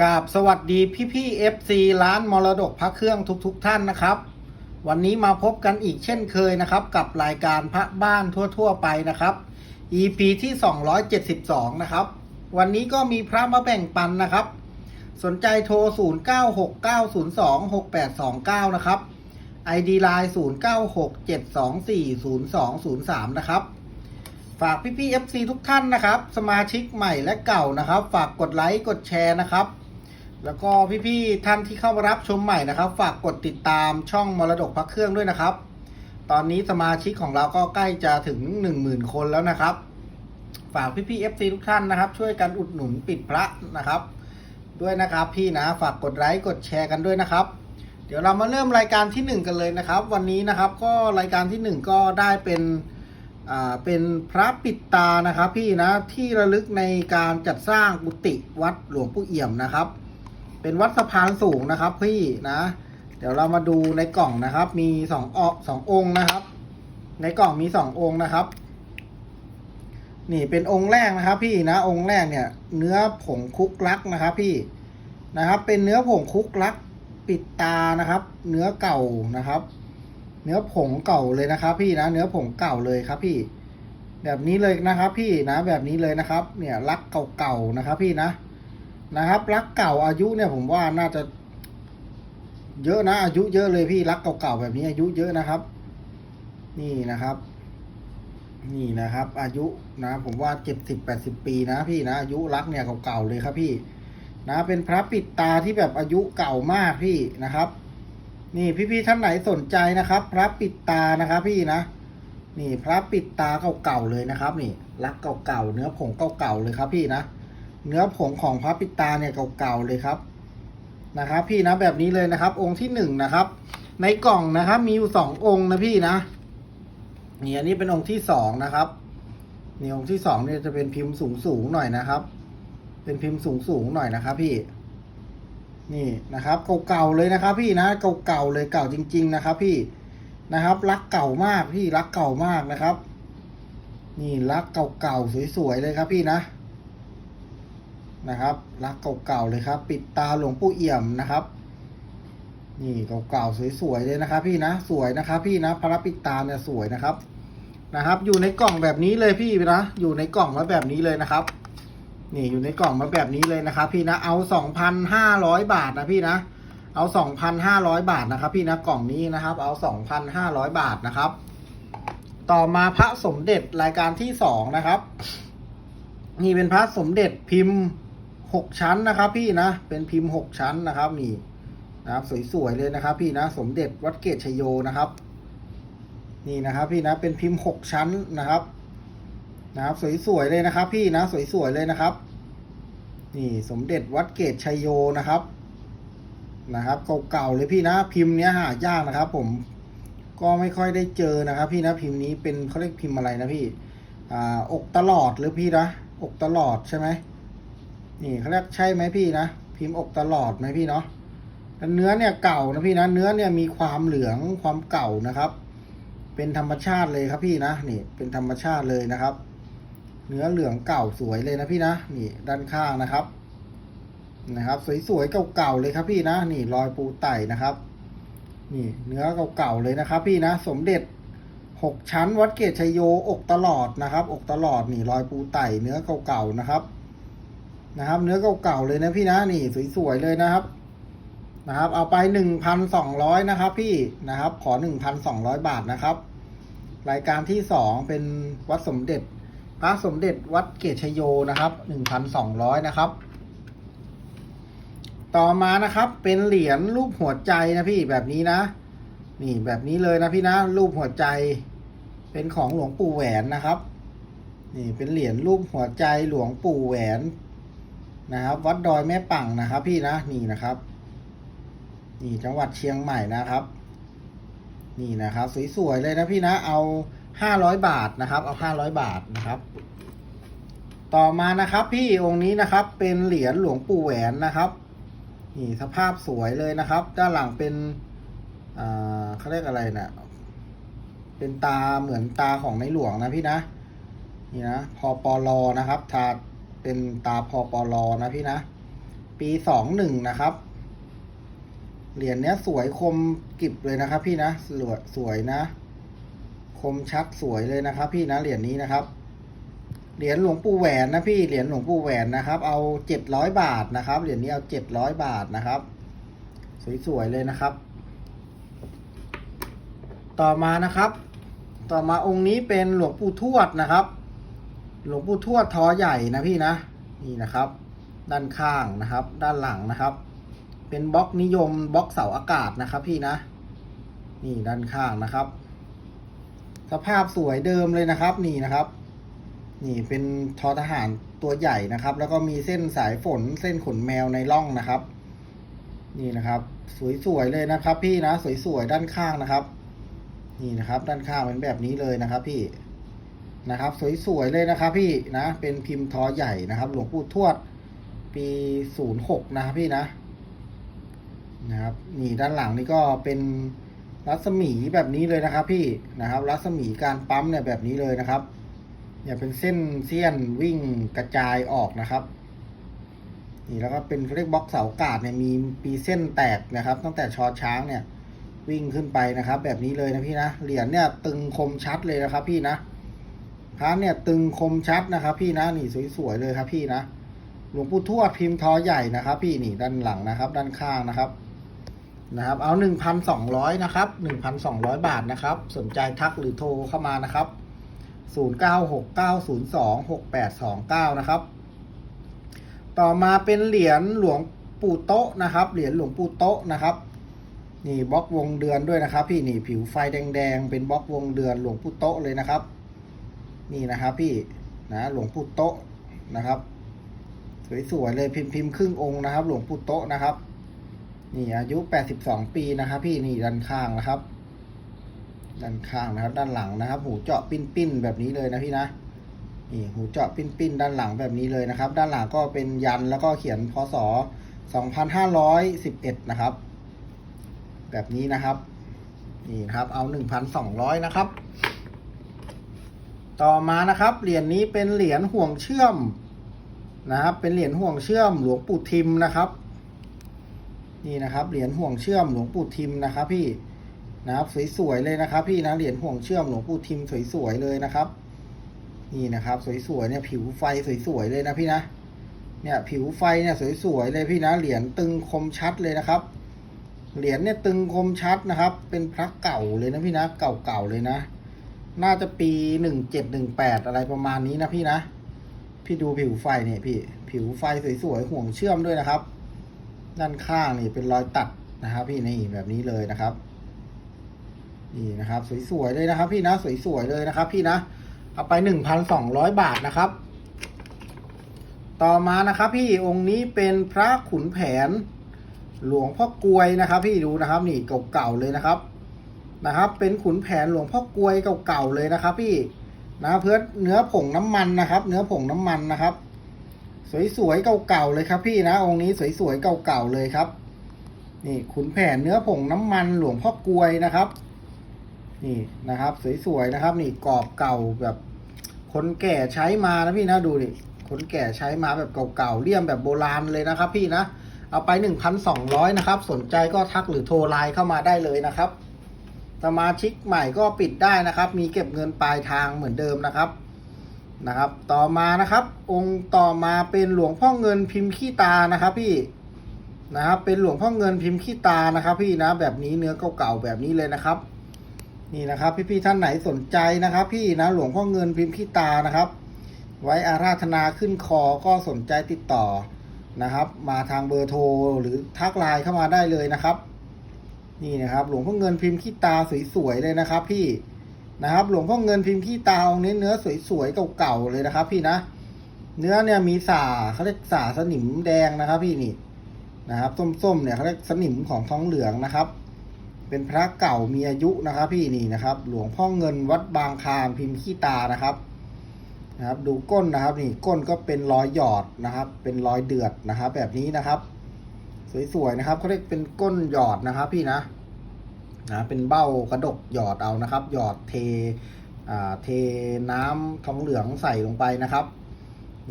กราบสวัสดีพี่พี่เอฟซีร้านมรดกพระเครื่องทุกๆทท่านนะครับ วันนี้มาพบกันอีกเช่นเคยนะครับ กับรายการพระบ้านทั่ว ๆ ไปนะครับ EP ที่ 272 นะครับ วันนี้ก็มีพระมาแบ่งปันนะครับ สนใจโทร 0969026829 นะครับ ID Line 0967240203 นะครับฝากพี่พี่ FC ทุกท่านนะครับ สมาชิกใหม่และเก่านะครับ ฝากกดไลค์ กดแชร์นะครับ แล้วก็พี่พี่ๆท่านที่เข้ามารับชมใหม่นะครับ ฝากกดติดตามช่องมรดกพระเครื่องด้วยนะครับ ตอนนี้สมาชิกของเราก็ใกล้จะถึง 10,000 คนแล้วนะครับ ฝากพี่พี่ๆ FC ทุกท่านนะครับ ช่วยกันอุดหนุนปิดพระนะครับ ด้วยนะครับพี่นะฝากกดไลค์กดแชร์กันด้วยนะครับ เดี๋ยวเรามาเริ่มรายการที่หนึ่งกันเลยนะครับ วันนี้นะครับก็รายการที่หนึ่งก็ได้เป็นอ่าเป็นพระปิดตานะครับ พี่นะที่ระลึกในการจัดสร้างกุฏิวัดหลวงปู่เอี่ยมนะครับ เป็นวัดสะพานสูงนะครับ พี่นะ เดี๋ยวเรามาดูในกล่องนะครับ มีสองออสององค์นะครับ ในกล่องมีสององค์นะครับ นี่เป็นองค์แรกนะครับ พี่นะองค์แรกเนี่ย เนื้อผงคุกลักนะครับ พี่นะครับ เป็นเนื้อผงคุกลักปิดตานะครับ เนื้อเก่านะครับ เนื้อผงเก่าเลยนะครับ พี่นะ เนื้อผงเก่าเลยครับ พี่ แบบนี้เลยนะครับ พี่นะ แบบนี้เลยนะครับ เนี่ยลักเก่าๆนะครับ พี่นะ นะครับลักเก่าอายุเนี่ยผมว่าน่าจะเยอะนะ อายุเยอะเลยพี่ลักเก่าๆแบบนี้อายุเยอะนะครับ นี่นะครับ นี่นะครับ อายุนะผมว่าเจ็ดสิบแปดสิบปีนะพี่นะอายุรักเนี่ยเก่าๆเลยครับพี่ นะเป็นพระปิดตาที่แบบอายุเก่ามากพี่นะครับ นี่พี่ๆท่านไหนสนใจนะครับ พระปิดตานะครับ พี่นะนี่พระปิดตาเก่าๆเลยนะครับ นี่ รักเก่าๆเนื้อผงเก่าๆเลยครับพี่นะ เนื้อผงของพระปิตาเนี่ยเก่าๆเลยครับนะครับ พี่นะแบบนี้เลยนะครับ องค์ที่หนึ่งนะครับ ในกล่องนะครับ มีอยู่สององค์นะพี่นะนี่อันนี้เป็นองค์ที่สองนะครับนี่องค์ที่สองเนี่ยจะเป็นพิมพ์สูงสูงๆหน่อยนะครับ เป็นพิมพ์สูงสูงๆหน่อยนะครับ พี่ นี่นะครับเก่าๆเลยนะครับ พี่นะเก่าๆเลยเก่าจริง ๆ นะครับ พี่นะครับ รักเก่ามากพี่รักเก่ามากนะครับ นี่รักเก่าๆสวยๆเลยครับพี่นะ นะครับรักเก่าๆเลยครับ ปิดตาหลวงปู่เอี่ยมนะครับ นี่เก่าๆสวยๆเลยนะครับ พี่นะสวยนะครับ พี่นะพระปิดตาเนี่ยสวยนะครับนะครับ อยู่ในกล่องแบบนี้เลยพี่นะอยู่ในกล่องมาแบบนี้เลยนะครับ นี่อยู่ในกล่องมาแบบนี้เลยนะครับ พี่นะเอาสองพันห้าร้อยบาทนะพี่นะเอาสองพันห้าร้อยบาทนะครับ พี่นะกล่องนี้นะครับ เอาสองพันห้าร้อยบาทนะครับ ต่อมาพระสมเด็จรายการที่สองนะครับ นี่เป็นพระสมเด็จพิมพ์ หกชั้นนะครับพี่นะ เป็นพิมพ์หกชั้นนะครับนี่นะครับสวยๆเลยนะครับ พี่นะสมเด็จวัดเกตชโยนะครับ นี่นะครับ พี่นะเป็นพิมพ์หกชั้นนะครับ นะครับสวยๆเลยนะครับ พี่นะสวยๆเลยนะครับ นี่สมเด็จวัดเกตชโยนะครับ นะครับเก่าๆเลยพี่นะ พิมพ์เนี้ยหายากนะครับ ผมก็ไม่ค่อยได้เจอนะครับ พี่นะพิมพ์นี้เป็นเขาเรียกพิมพ์อะไรนะพี่อ่าอกตลอดหรือพี่นะอกตลอดใช่ไหม นี่เขาเรียกใช่ไหมพี่นะพิมพ์อกตลอดไหมพี่เนาะแล้วเนื้อเนี่ยเก่านะพี่นะเนื้อเนี่ยมีความเหลืองความเก่านะครับ เป็นธรรมชาติเลยครับพี่นะนี่เป็นธรรมชาติเลยนะครับ เนื้อเหลืองเก่าสวยเลยนะพี่นะนี่ด้านข้างนะครับ นะครับ สวยๆเก่าๆเลยครับพี่นะนี่รอยปูไต่นะครับ นี่เนื้อเก่าๆเลยนะครับ พี่นะสมเด็จหกชั้นวัดเกตชัยโยอกตลอดนะครับ อกตลอดนี่รอยปูไต่เนื้อเก่าๆนะครับ นะครับ เนื้อเก่าๆเลยนะพี่นะนี่สวยๆเลยนะครับ นะครับ เอาไปหนึ่งพันสองร้อยนะครับ พี่นะครับ ขอหนึ่งพันสองร้อยบาทนะครับ รายการที่สองเป็นวัดสมเด็จ พระสมเด็จวัดเกตชโยนะครับหนึ่งพันสองร้อยนะครับ ต่อมานะครับเป็นเหรียญรูปหัวใจนะพี่แบบนี้นะ นี่แบบนี้เลยนะพี่นะ รูปหัวใจ เป็นของหลวงปู่แหวนนะครับนี่เป็นเหรียญรูปหัวใจหลวงปู่แหวน นะครับ วัดดอยแม่ปังนะครับ พี่นะนี่นะครับ นี่จังหวัดเชียงใหม่นะครับ นี่นะครับ สวยๆเลยนะพี่นะ เอาห้าร้อยบาทนะครับ เอาห้าร้อยบาทนะครับ ต่อมานะครับ พี่องค์นี้นะครับ เป็นเหรียญหลวงปู่แหวนนะครับนี่สภาพสวยเลยนะครับ ด้านหลังเป็นอ่าเขาเรียกอะไรนะเป็นตาเหมือนตาของในหลวงนะพี่นะ นี่นะพอปอลอนะครับ ทา เป็นตาพอปอลอนะพี่นะ ปีสองหนึ่งนะครับ เหรียญเนี้ยสวยคมกิบเลยนะครับ พี่นะสวยสวยนะ คมชัดสวยเลยนะครับ พี่นะเหรียญนี้นะครับ เหรียญหลวงปู่แหวนนะพี่เหรียญหลวงปู่แหวนนะครับ เอาเจ็ดร้อยบาทนะครับ เหรียญนี้เอาเจ็ดร้อยบาทนะครับ สวยๆเลยนะครับ ต่อมานะครับ ต่อมาองค์นี้เป็นหลวงปู่ทวดนะครับ หลวงปู่ทวดทอใหญ่นะพี่นะนี่นะครับ ด้านข้างนะครับ ด้านหลังนะครับ เป็นบล็อกนิยมบล็อกเสาอากาศนะครับ พี่นะ นี่ด้านข้างนะครับ สภาพสวยเดิมเลยนะครับ นี่นะครับ นี่เป็นทอทหารตัวใหญ่นะครับ แล้วก็มีเส้นสายฝนเส้นขนแมวในร่องนะครับ นี่นะครับ สวยๆเลยนะครับ พี่นะสวยๆด้านข้างนะครับ นี่นะครับ ด้านข้างเป็นแบบนี้เลยนะครับ พี่ นะครับ สวยๆเลยนะครับ พี่นะ เป็นพิมพ์ทอใหญ่นะครับ หลวงปู่ทวด ปีศูนย์หกนะครับพี่นะ นะครับ นี่ด้านหลังนี่ก็เป็นรัศมีแบบนี้เลยนะครับ พี่นะครับ รัศมีการปั๊มเนี่ยแบบนี้เลยนะครับเนี่ยเป็นเส้นเสี้ยนวิ่งกระจายออกนะครับ นี่แล้วก็เป็นเรียกบล็อกเสากาดเนี่ยมีปีเส้นแตกนะครับ ตั้งแต่ชอช้างเนี่ยวิ่งขึ้นไปนะครับ แบบนี้เลยนะพี่นะเหรียญเนี่ยตึงคมชัดเลยนะครับ พี่นะ พระเนี่ยตึงคมชัดนะครับ พี่นะนี่สวยๆเลยครับพี่นะหลวงปู่ทวดพิมพ์ทอใหญ่นะครับ พี่นี่ด้านหลังนะครับ ด้านข้างนะครับนะครับ เอาหนึ่งพันสองร้อยนะครับหนึ่งพันสองร้อยบาทนะครับ สนใจทักหรือโทรเข้ามานะครับศูนย์เก้าหกเก้าศูนย์สองหกแปดสองเก้านะครับ ต่อมาเป็นเหรียญหลวงปู่โต๊ะนะครับ เหรียญหลวงปู่โต๊ะนะครับนี่บล็อกวงเดือนด้วยนะครับ พี่นี่ผิวไฟแดงๆเป็นบล็อกวงเดือนหลวงปู่โต๊ะเลยนะครับ นี่นะครับพี่นะหลวงปู่โต๊ะนะครับสวยๆเลยพิมพ์พิมพ์ครึ่งองค์นะครับ หลวงปู่โต๊ะนะครับ นี่อายุแปดสิบสองปีนะครับ พี่นี่ด้านข้างนะครับ ด้านข้างนะครับ ด้านหลังนะครับ หูเจาะปิ้นๆแบบนี้เลยนะพี่นะนี่หูเจาะปิ้นๆด้านหลังแบบนี้เลยนะครับ ด้านหลังก็เป็นยันแล้วก็เขียนพศ 2511 นะครับ แบบนี้นะครับ นี่ครับ เอาหนึ่งพันสองร้อยนะครับ ต่อมานะครับ เหรียญนี้เป็นเหรียญห่วงเชื่อมนะครับ เป็นเหรียญห่วงเชื่อมหลวงปู่ทิมนะครับ นี่นะครับ เหรียญห่วงเชื่อมหลวงปู่ทิมนะครับ พี่นะครับสวยๆเลยนะครับ พี่นะเหรียญห่วงเชื่อมหลวงปู่ทิมสวยๆเลยนะครับ นี่นะครับ สวยๆเนี่ย ผิวไฟสวยๆเลยนะพี่นะเนี่ยผิวไฟเนี่ยสวยๆเลยพี่นะเหรียญตึงคมชัดเลยนะครับ เหรียญเนี่ยตึงคมชัดนะครับ เป็นพระเก่าเลยนะพี่นะเก่าๆเลยนะ น่าจะปีหนึ่งเจ็ดหนึ่งแปดอะไรประมาณนี้นะพี่นะ พี่ดูผิวไฟเนี่ยพี่ ผิวไฟสวยๆห่วงเชื่อมด้วยนะครับ ด้านข้างนี่เป็นรอยตัดนะครับ พี่นี่แบบนี้เลยนะครับ นี่นะครับ สวยๆเลยนะครับ พี่นะสวยๆเลยนะครับ พี่นะเอาไปหนึ่งพันสองร้อยบาทนะครับ ต่อมานะครับ พี่องค์นี้เป็นพระขุนแผน หลวงพ่อกลวยนะครับ พี่ดูนะครับ นี่เก่าๆเลยนะครับ นะครับ เป็นขุนแผนหลวงพ่อกลวยเก่าๆเลยนะครับ พี่นะเพื่อเนื้อผงน้ำมันนะครับ เนื้อผงน้ำมันนะครับ สวยๆเก่าๆเลยครับ พี่นะองค์นี้สวยๆเก่าๆเลยครับ นี่ขุนแผนเนื้อผงน้ำมันหลวงพ่อกลวยนะครับ นี่นะครับ สวยๆนะครับ นี่กรอบเก่าแบบคนแก่ใช้มานะพี่นะดูดิคนแก่ใช้มาแบบเก่าๆเลี่ยมแบบโบราณเลยนะครับ พี่นะเอาไปหนึ่งพันสองร้อยนะครับ สนใจก็ทักหรือโทรไลน์เข้ามาได้เลยนะครับ สมาชิกใหม่ก็ปิดได้นะครับ มีเก็บเงินปลายทางเหมือนเดิมนะครับนะครับ ต่อมานะครับ องค์ต่อมาเป็นหลวงพ่อเงินพิมพ์ขี้ตานะครับ พี่นะครับเป็นหลวงพ่อเงินพิมพ์ขี้ตานะครับ พี่นะแบบนี้เนื้อเก่าๆแบบนี้เลยนะครับ นี่นะครับ พี่ๆท่านไหนสนใจนะครับ พี่นะหลวงพ่อเงินพิมพ์ขี้ตานะครับ ไว้อาราธนาขึ้นคอก็สนใจติดต่อนะครับ มาทางเบอร์โทรหรือทักไลน์เข้ามาได้เลยนะครับ นี่นะครับ หลวงพ่อเงินพิมพ์ขี้ตาสวยๆเลยนะครับ พี่นะครับ หลวงพ่อเงินพิมพ์ขี้ตาองค์นี้เนื้อสวยๆเก่าๆเลยนะครับ พี่นะ เนื้อเนี่ยมีสาเขาเรียกสาสนิมแดงนะครับ พี่นี่นะครับส้มๆเนี่ยเขาเรียกสนิมของท้องเหลืองนะครับ เป็นพระเก่ามีอายุนะครับ พี่นี่นะครับ หลวงพ่อเงินวัดบางคามพิมพ์ขี้ตานะครับนะครับ ดูก้นนะครับ นี่ก้นก็เป็นรอยหยอดนะครับ เป็นรอยเดือดนะครับ แบบนี้นะครับ สวยๆนะครับเขาเรียกเป็นก้นหยอดนะครับ พี่นะนะเป็นเบ้ากระดกหยอดเอานะครับ หยอดเทอ่าเทน้ำทองเหลืองใส่ลงไปนะครับ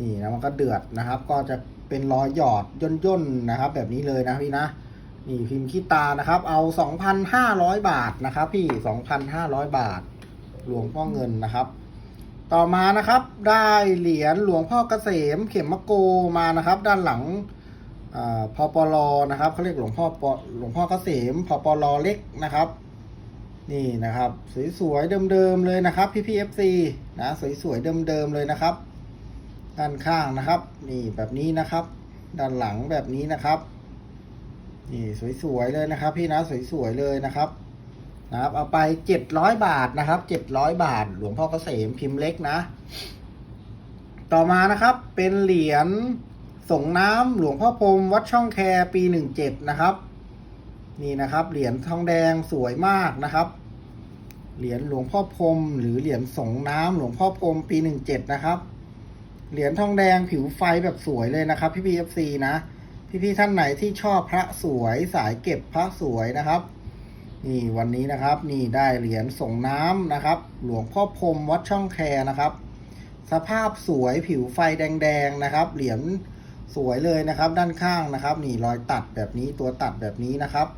นี่นะมันก็เดือดนะครับ ก็จะเป็นรอยหยอดย่นย่นๆนะครับ แบบนี้เลยนะพี่นะนี่พิมพ์ขี้ตานะครับ เอาสองพันห้าร้อยบาทนะครับ พี่สองพันห้าร้อยบาท หลวงพ่อเงินนะครับ ต่อมานะครับ ได้เหรียญหลวงพ่อเกษมเข็มมะโกมานะครับ ด้านหลัง อาพปลอนะครับเขาเรียกหลวงพ่อปหลวงพ่อเกษมพอปลอเล็กนะครับ นี่นะครับสวยๆเดิมๆเลยนะครับ พี่พีเอฟซีนะสวยๆเดิมๆเลยนะครับ ด้านข้างนะครับ นี่แบบนี้นะครับ ด้านหลังแบบนี้นะครับนี่สวยๆเลยนะครับ พี่นะสวยๆเลยนะครับนะครับ เอาไปเจ็ดร้อยบาทนะครับเจ็ดร้อยบาท หลวงพ่อเกษมพิมพ์เล็กนะ ต่อมานะครับเป็นเหรียญ ส่งน้ำหลวงพ่อพรมวัดช่องแคปีหนึ่งเจ็ดนะครับ นี่นะครับ เหรียญทองแดงสวยมากนะครับ เหรียญหลวงพ่อพรมหรือเหรียญส่งน้ำหลวงพ่อพรมปีหนึ่งเจ็ดนะครับ เหรียญทองแดงผิวไฟแบบสวยเลยนะครับ พี่พีเอฟซีนะ พี่ๆท่านไหนที่ชอบพระสวยสายเก็บพระสวยนะครับ นี่วันนี้นะครับ นี่ได้เหรียญส่งน้ำนะครับ หลวงพ่อพรมวัดช่องแคนะครับ สภาพสวยผิวไฟแดงๆนะครับ เหรียญ สวยเลยนะครับ ด้านข้างนะครับ นี่รอยตัดแบบนี้ตัวตัดแบบนี้นะครับ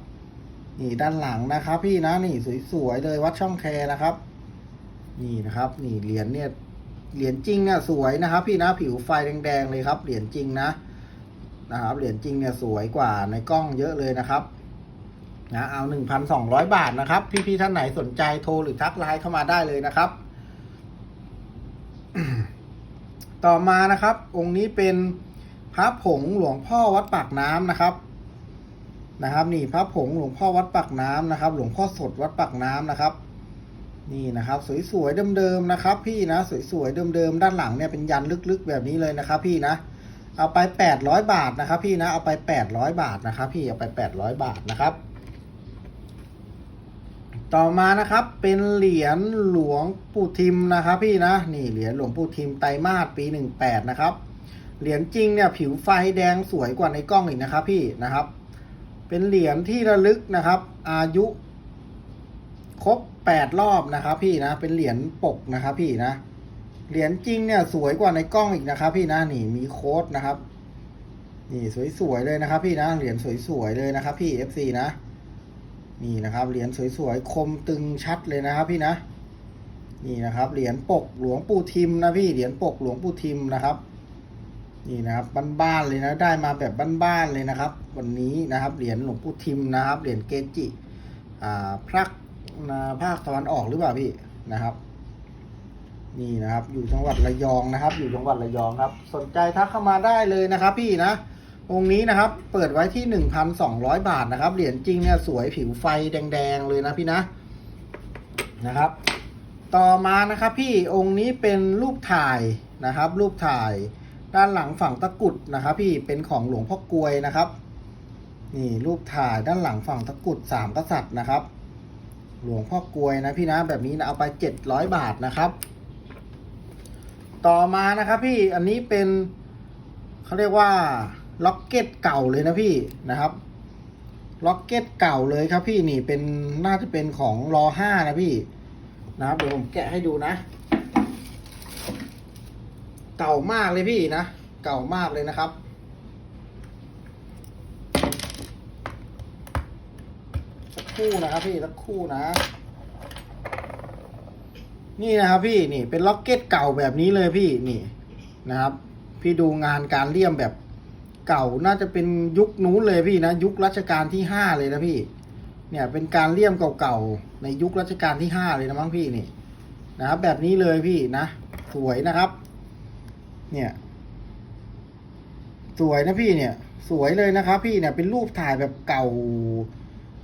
นี่ด้านหลังนะครับ พี่นะนี่สวยๆเลยวัดช่องแคนะครับ นี่นะครับ นี่เหรียญเนี่ยเหรียญจริงเนี่ยสวยนะครับ พี่นะผิวไฟแดงๆเลยครับ เหรียญจริงนะนะครับ เหรียญจริงเนี่ยสวยกว่าในกล้องเยอะเลยนะครับนะเอาหนึ่งพันสองร้อยบาทนะครับ พี่ๆท่านไหนสนใจโทรหรือทักไลน์เข้ามาได้เลยนะครับ ต่อมานะครับ องค์นี้เป็น พระผงหลวงพ่อวัดปากน้ำนะครับนะครับ นี่พระผงหลวงพ่อวัดปากน้ำนะครับ หลวงพ่อสดวัดปากน้ำนะครับ นี่นะครับ สวยๆเดิมๆนะครับ พี่นะสวยๆเดิมๆด้านหลังเนี่ยเป็นยันลึกๆแบบนี้เลยนะครับ พี่นะเอาไปแปดร้อยบาทนะครับ พี่นะเอาไปแปดร้อยบาทนะครับ พี่เอาไปแปดร้อยบาทนะครับต่อมานะครับเป็นเหรียญหลวงปู่ทิมนะครับ พี่นะนี่เหรียญหลวงปู่ทิมไตรมาสปีหนึ่งแปดนะครับ เหรียญจริงเนี่ยผิวไฟแดงสวยกว่าในกล้องอีกนะครับ พี่นะครับ เป็นเหรียญที่ระลึกนะครับ อายุ ครบแปดรอบนะครับ พี่นะ เป็นเหรียญปกนะครับ พี่นะ เหรียญจริงเนี่ยสวยกว่าในกล้องอีกนะครับ พี่นะนี่มีโค้ดนะครับ นี่สวยๆเลยนะครับ พี่นะ เหรียญสวยๆเลยนะครับ พี่ FC นะ นี่นะครับ เหรียญสวยๆคมตึงชัดเลยนะครับ พี่นะ นี่นะครับ เหรียญปกหลวงปู่ทิมนะพี่ เหรียญปกหลวงปู่ทิมนะครับ นี่นะครับบ้านๆเลยนะได้มาแบบบ้านๆเลยนะครับ วันนี้นะครับเหรียญหลวงปู่ทิมนะครับเหรียญเกจิอ่าพระนาภาคตะวันออกหรือเปล่าพี่นะครับ นี่นะครับ อยู่จังหวัดระยองนะครับ อยู่จังหวัดระยองครับ สนใจทักเข้ามาได้เลยนะครับ พี่นะองค์นี้นะครับ เปิดไว้ที่หนึ่งพันสองร้อยบาทนะครับ เหรียญจริงเนี่ยสวยผิวไฟแดงๆเลยนะพี่นะนะครับ ต่อมานะครับ พี่องค์นี้เป็นรูปถ่ายนะครับ รูปถ่าย ด้านหลังฝั่งตะกุดนะครับ พี่เป็นของหลวงพ่อกลวยนะครับ นี่รูปถ่ายด้านหลังฝั่งตะกุดสามกษัตริย์นะครับ หลวงพ่อกลวยนะพี่นะแบบนี้นะเอาไปเจ็ดร้อยบาทนะครับ ต่อมานะครับพี่อันนี้เป็นเขาเรียกว่าล็อกเก็ตเก่าเลยนะพี่นะครับล็อกเก็ตเก่าเลยครับพี่นี่เป็นน่าจะเป็นของรอห้านะพี่นะครับเดี๋ยวผมแกะให้ดูนะ เก่ามากเลยพี่นะ เก่ามากเลยนะครับ สักคู่นะครับพี่สักคู่นะ นี่นะครับพี่นี่เป็นล็อกเก็ตเก่าแบบนี้เลยพี่นี่นะครับ พี่ดูงานการเลี่ยมแบบเก่าน่าจะเป็นยุคนู้นเลยพี่นะ ยุครัชกาลที่ห้าเลยนะพี่ เนี่ยเป็นการเลี่ยมเก่าๆในยุครัชกาลที่ห้าเลยนะมั้งพี่นี่นะครับแบบนี้เลยพี่นะ สวยนะครับ เนี่ย สวยนะพี่เนี่ย สวยเลยนะครับ พี่เนี่ยเป็นรูปถ่ายแบบเก่า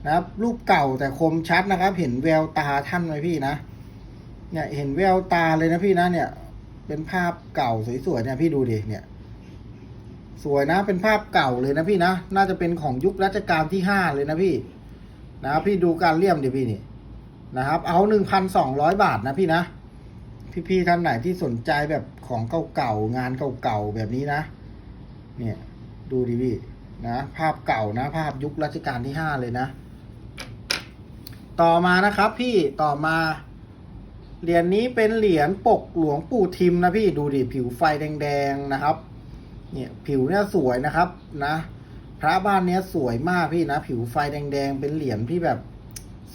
นะครับ รูปเก่าแต่คมชัดนะครับ เห็นแววตาท่านไหมพี่นะเนี่ยเห็นแววตาเลยนะพี่นะเนี่ย เป็นภาพเก่าสวยๆเนี่ยพี่ดูดิเนี่ย สวยนะเป็นภาพเก่าเลยนะพี่นะน่าจะเป็นของยุครัชกาลที่ห้าเลยนะพี่ นะครับพี่ดูการเลี่ยมดิพี่นี่นะครับ เอาหนึ่งพันสองร้อยบาทนะพี่นะ พี่ๆท่านไหนที่สนใจแบบของเก่าๆงานเก่าๆแบบนี้นะ เนี่ยดูดิพี่นะภาพเก่านะ ภาพยุครัชกาลที่ห้าเลยนะ ต่อมานะครับ พี่ต่อมาเหรียญนี้เป็นเหรียญปกหลวงปู่ทิมนะพี่ดูดิผิวไฟแดงๆนะครับ เนี่ยผิวเนี่ยสวยนะครับนะ พระบ้านเนี้ยสวยมากพี่นะ ผิวไฟแดงๆ เป็นเหรียญที่แบบ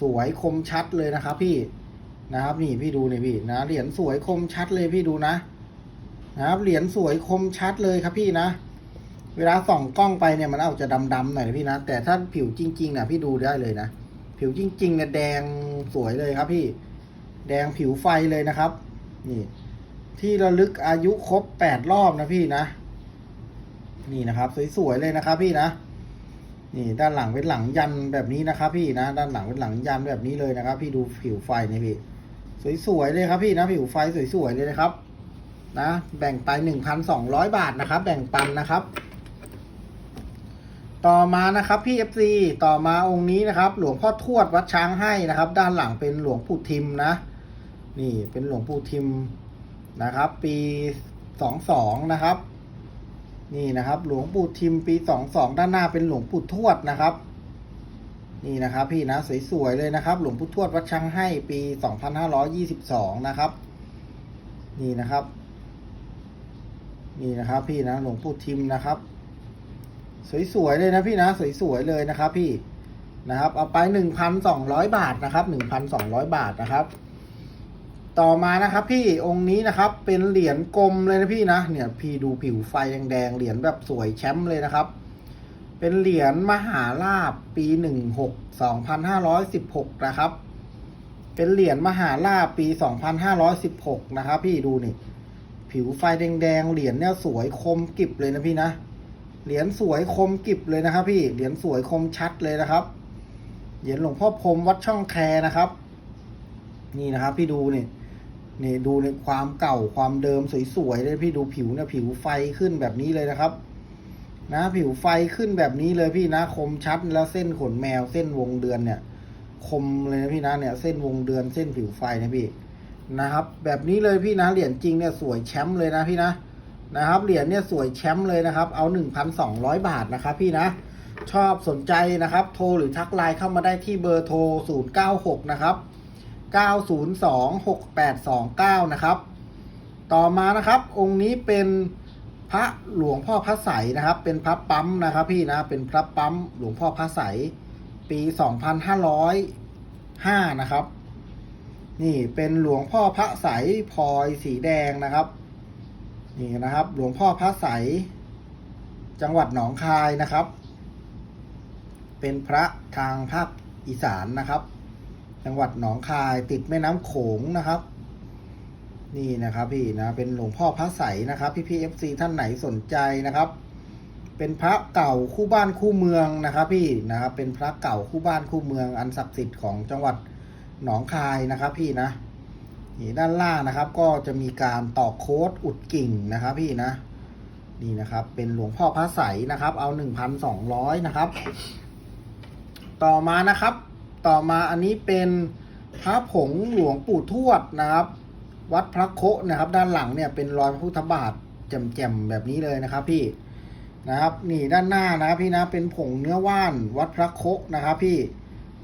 สวยคมชัดเลยนะครับ พี่ นะครับ นี่พี่ดูเนี่ยพี่นะเหรียญสวยคมชัดเลยพี่ดูนะ นะครับ เหรียญสวยคมชัดเลยครับพี่นะ เวลาส่องกล้องไปเนี่ยมันอาจจะดำๆหน่อยพี่นะ แต่ถ้าผิวจริงๆนะพี่ดูได้เลยนะ ผิวจริงๆเนี่ยแดงสวยเลยครับพี่ แดงผิวไฟเลยนะครับ นี่ ที่ระลึกอายุครบแปดรอบนะพี่นะ นี่นะครับ สวยๆเลยนะครับ พี่นะนี่ด้านหลังเป็นหลังยันแบบนี้นะครับพี่นะ ด้านหลังเป็นหลังยันแบบนี้เลยนะครับ พี่ดูผิวไฟนี่พี่ สวยๆเลยครับพี่นะผิวไฟสวยๆเลยนะครับ นะ แบ่งไปหนึ่งพันสองร้อยบาทนะครับ แบ่งปันนะครับ ต่อมานะครับพี่ FC ต่อมาองค์นี้นะครับ หลวงพ่อทวดวัดช้างให้นะครับ ด้านหลังเป็นหลวงปู่ทิมนะ นี่เป็นหลวงปู่ทิมนะครับ ปีสองสองนะครับ นี่นะครับ หลวงปู่ทิมปีสองสองด้านหน้าเป็นหลวงปู่ทวดนะครับ นี่นะครับพี่นะสวยๆเลยนะครับ หลวงปู่ทวดวัดช้างให้ปีสองพันห้าร้อยี่สิบสองนะครับ นี่นะครับ นี่นะครับพี่นะหลวงปู่ทิมนะครับ สวยๆเลยนะพี่นะสวยๆเลยนะครับพี่นะครับเอาไปหนึ่งพันสองร้อยบาทนะครับหนึ่งพันสองร้อยบาทนะครับ ต่อมานะครับ พี่องค์นี้นะครับ เป็นเหรียญกลมเลยนะพี่นะเนี่ยพี่ดูผิวไฟแดงๆเหรียญแบบสวยแชมป์เลยนะครับ เป็นเหรียญมหาลาบปีหนึ่งหกสองพันห้าร้อยสิบหกนะครับ เป็นเหรียญมหาลาบปีสองพันห้าร้อยสิบหกนะครับ พี่ดูนี่ ผิวไฟแดงๆเหรียญเนี่ยสวยคมกริบเลยนะพี่นะ เหรียญสวยคมกริบเลยนะครับ พี่ เหรียญสวยคมชัดเลยนะครับ เหรียญหลวงพ่อพรมวัดช่องแคนะครับ นี่นะครับ พี่ดูนี่นี่ดูในความเก่าความเดิมสวยๆเลยพี่ดูผิวเนี่ยผิวไฟขึ้นแบบนี้เลยนะครับ นะผิวไฟขึ้นแบบนี้เลยพี่นะคมชัดแล้วเส้นขนแมวเส้นวงเดือนเนี่ย คมเลยนะพี่นะเนี่ยเส้นวงเดือนเส้นผิวไฟนะพี่นะครับ แบบนี้เลยพี่นะเหรียญจริงเนี่ยสวยแชมป์เลยนะพี่นะนะครับเหรียญเนี่ยสวยแชมป์เลยนะครับ เอา 1,200 บาทนะครับพี่นะ ชอบสนใจนะครับ โทรหรือทักไลน์เข้ามาได้ที่เบอร์โทร 096 นะครับ 9026829 นะครับ ต่อมานะครับ องค์นี้เป็น พระหลวงพ่อพระใสนะครับ เป็นพระปั๊มนะครับพี่นะเป็นพระปั๊มหลวงพ่อพระใสปี2505นะครับ นี่เป็นหลวงพ่อพระใสพลอยสีแดงนะครับ นี่นะครับ หลวงพ่อพระใสจังหวัดหนองคายนะครับ เป็นพระทางภาคอีสานนะครับ จังหวัดหนองคายติดแม่น้ำโขงนะครับ นี่นะครับพี่นะเป็นหลวงพ่อพระใสนะครับ พี่พีเอฟซีท่านไหนสนใจนะครับ เป็นพระเก่าคู่บ้านคู่เมืองนะครับ พี่นะครับเป็นพระเก่าคู่บ้านคู่เมืองอันศักดิ์สิทธิ์ของจังหวัดหนองคายนะครับ พี่นะนี่ด้านล่างนะครับ ก็จะมีการต่อโค้ดอุดกิ่งนะครับ พี่นะนี่นะครับ เป็นหลวงพ่อพระใสนะครับ เอาหนึ่งพันสองร้อยนะครับ ต่อมานะครับ ต่อมาอันนี้เป็นพระผงหลวงปู่ทวดนะครับ วัดพระโคะนะครับ ด้านหลังเนี่ยเป็นรอยพระพุทธบาทแจ่มๆแบบนี้เลยนะครับ พี่นะครับนี่ด้านหน้านะครับพี่นะเป็นผงเนื้อว่านวัดพระโคะนะครับ พี่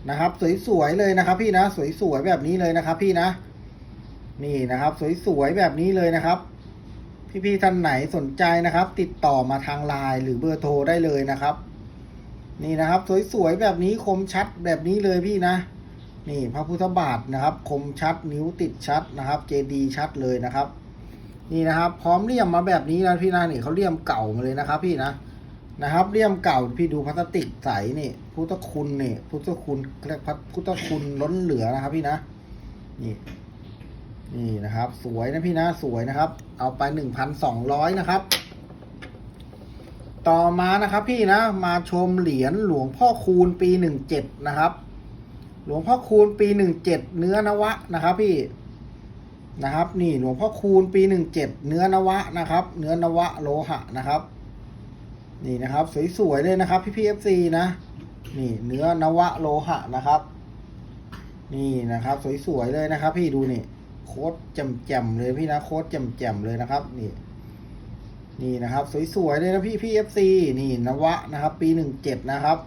นะครับ สวยๆเลยนะครับ พี่นะ สวยๆแบบนี้เลยนะครับ พี่นะ นี่นะครับ สวยๆแบบนี้เลยนะครับพี่ๆท่านไหนสนใจนะครับ ติดต่อมาทางไลน์หรือเบอร์โทรได้เลยนะครับ นี่นะครับ สวยๆแบบนี้คมชัดแบบนี้เลยพี่นะ นี่พระพุทธบาทนะครับ คมชัดนิ้วติดชัดนะครับ เจดีชัดเลยนะครับ นี่นะครับ พร้อมเลี่ยมมาแบบนี้นะพี่นะนี่เขาเลี่ยมเก่ามาเลยนะครับ พี่นะนะครับเลี่ยมเก่าพี่ดูพลาสติกใสนี่ พุทธคุณนี่ พุทธคุณเรียกพุทธคุณล้นเหลือนะครับ พี่นะนี่นี่นะครับ สวยนะพี่นะสวยนะครับ เอาไปหนึ่งพันสองร้อยนะครับ ต่อมานะครับ พี่นะมาชมเหรียญหลวงพ่อคูณปีหนึ่งเจ็ดนะครับ หลวงพ่อคูณปีหนึ่งเจ็ดเนื้อนวะนะครับพี่นะครับ นี่หลวงพ่อคูณปีหนึ่งเจ็ดเนื้อนวะนะครับ เนื้อนวะโลหะนะครับ นี่นะครับ สวยๆเลยนะครับ พี่พีเอฟซีนะ นี่ เนื้อนวะโลหะนะครับ นี่นะครับ สวยๆเลยนะครับ พี่ดูนี่โค้ดแจ่มๆเลยพี่นะโค้ดแจ่มๆเลยนะครับ นี่ นี่นะครับ สวยๆเลยนะพี่พี่เอฟซีนี่นวะนะครับ ปีหนึ่งเจ็ดนะครับ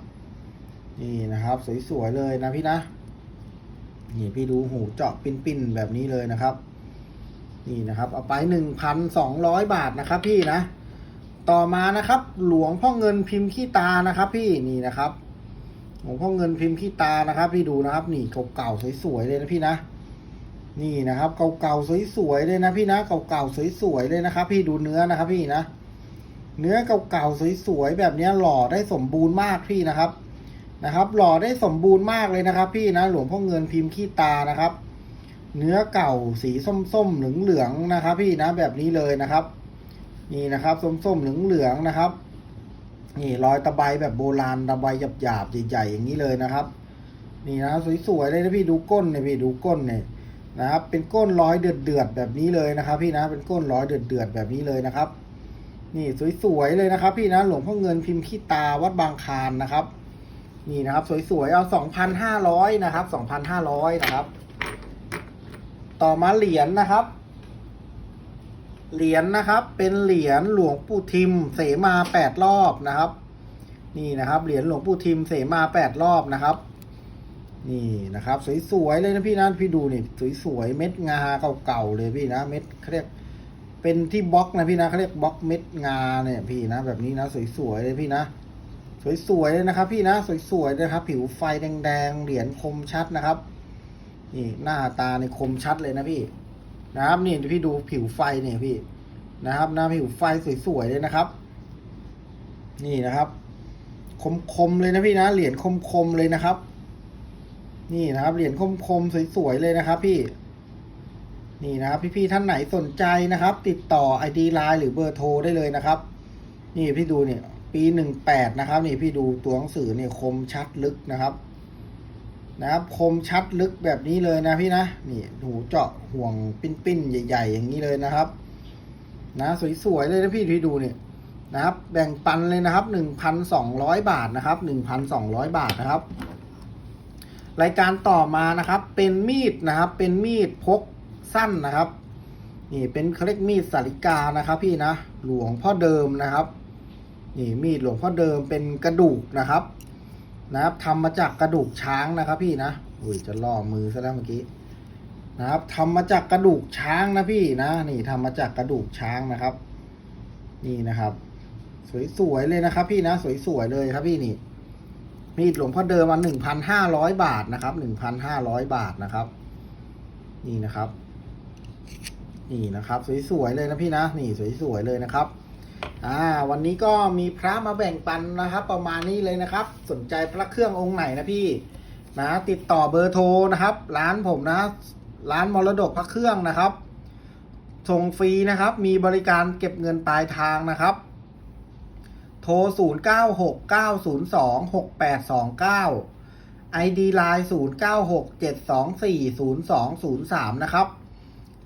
นี่นะครับ สวยๆเลยนะพี่นะ นี่พี่ดูหูเจาะปิ้นๆแบบนี้เลยนะครับ นี่นะครับ เอาไปหนึ่งพันสองร้อยบาทนะครับ พี่นะ ต่อมานะครับ หลวงพ่อเงินพิมพ์ขี้ตานะครับ พี่นี่นะครับ หลวงพ่อเงินพิมพ์ขี้ตานะครับ พี่ดูนะครับ นี่เก่าๆสวยๆเลยนะพี่นะนี่นะครับเก่าๆสวยๆเลยนะพี่นะเก่าๆสวยๆเลยนะครับ พี่ดูเนื้อนะครับ พี่นะ เนื้อเก่าๆสวยๆแบบนี้หล่อได้สมบูรณ์มากพี่นะครับ นะครับ หล่อได้สมบูรณ์มากเลยนะครับ พี่นะหลวงพ่อเงินพิมพ์ขี้ตานะครับ เนื้อเก่าสีส้มๆเหลืองๆนะครับ พี่นะแบบนี้เลยนะครับ นี่นะครับส้มๆเหลืองๆนะครับ นี่รอยตะไบแบบโบราณตะไบหยาบๆใหญ่ๆอย่างนี้เลยนะครับ นี่นะสวยๆเลยนะพี่ดูก้นเนี่ยพี่ดูก้นเนี่ยนะครับ เป็นก้นร้อยเดือดๆแบบนี้เลยนะครับ พี่นะเป็นก้นร้อยเดือดๆแบบนี้เลยนะครับ นี่สวยๆเลยนะครับ พี่นะหลวงพ่อเงินพิมพ์ขี้ตาวัดบางคานนะครับ นี่นะครับ สวยๆ เอาสองพันห้าร้อยนะครับสองพันห้าร้อยนะครับ ต่อมาเหรียญนะครับ เหรียญนะครับ เป็นเหรียญหลวงปู่ทิม เสมาแปดรอบนะครับ นี่นะครับ เหรียญหลวงปู่ทิม เสมาแปดรอบนะครับ นี่นะครับ สวยๆเลยนะพี่นะพี่ดูนี่สวยๆเม็ดงาเก่าๆเลยพี่นะเม็ดเขาเรียกเป็นที่บล็อกนะพี่นะเขาเรียกบล็อกเม็ดงาเนี่ยพี่นะ แบบนี้นะ สวยๆเลยพี่นะ สวยๆเลยนะครับ พี่นะสวยๆเลยครับ ผิวไฟแดงๆเหรียญคมชัดนะครับนี่หน้าตาในคมชัดเลยนะพี่ นะครับนี่พี่ดูผิวไฟเนี่ยพี่นะครับหน้าผิวไฟสวยๆเลยนะครับ นี่นะครับ คมๆเลยนะพี่นะเหรียญคมๆเลยนะครับ นี่นะครับเหรียญคมๆสวยๆเลยนะครับ พี่นี่นะครับ พี่ๆท่านไหนสนใจนะครับ ติดต่อ ID ไลน์หรือเบอร์โทรได้เลยนะครับ นี่พี่ดูเนี่ย ปีหนึ่งแปดนะครับ นี่พี่ดูตัวหนังสือเนี่ยคมชัดลึกนะครับ นะครับ คมชัดลึกแบบนี้เลยนะพี่นะนี่หูเจาะห่วงปิ้นๆใหญ่ ๆ อย่างนี้เลยนะครับ นะสวยๆเลยนะพี่พี่ดูเนี่ยนะครับ แบ่งปันเลยนะครับหนึ่งพันสองร้อยบาทนะครับหนึ่งพันสองร้อยบาทนะครับ รายการต่อมานะครับ เป็นมีดนะครับ เป็นมีดพกสั้นนะครับ นี่เป็นเขาเรียกมีดสาริกานะครับ พี่นะหลวงพ่อเดิมนะครับ นี่มีดหลวงพ่อเดิมเป็นกระดูกนะครับ นะครับทำมาจากกระดูกช้างนะครับ พี่นะอุ้ยจะล่อมือซะแล้วเมื่อกี้นะครับทำมาจากกระดูกช้างนะพี่นะ นี่ทำมาจากกระดูกช้างนะครับ นี่นะครับ สวยๆเลยนะครับ พี่นะสวยๆเลยครับพี่นี่มีดหลวงพ่อเดิมมาหนึ่งพันห้าร้อยบาทนะครับหนึ่งพันห้าร้อยบาทนะครับ นี่นะครับ นี่นะครับ สวยๆเลยนะพี่นะ นี่สวยๆเลยนะครับ อ่าวันนี้ก็มีพระมาแบ่งปันนะครับ ประมาณนี้เลยนะครับ สนใจพระเครื่ององค์ไหนนะพี่นะติดต่อเบอร์โทรนะครับ ร้านผมนะ ร้านมรดกพระเครื่องนะครับส่งฟรีนะครับ มีบริการเก็บเงินปลายทางนะครับ โทร 0 9 6 9 0 2 6 8 2 9 ID Line 0 9 6 7 2 4 0 2 0 3 นะครับ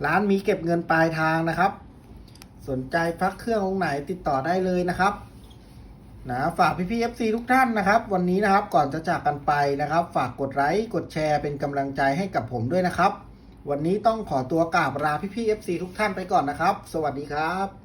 ร้านมีเก็บเงินปลายทางนะครับ สนใจพักเครื่ององค์ไหนติดต่อได้เลยนะครับนะฝากพี่พีเอฟซีทุกท่านนะครับ วันนี้นะครับก่อนจะจากกันไปนะครับ ฝากกดไลค์กดแชร์เป็นกำลังใจให้กับผมด้วยนะครับ วันนี้ต้องขอตัวกราบลาพี่พีเอฟซีทุกท่านไปก่อนนะครับ สวัสดีครับ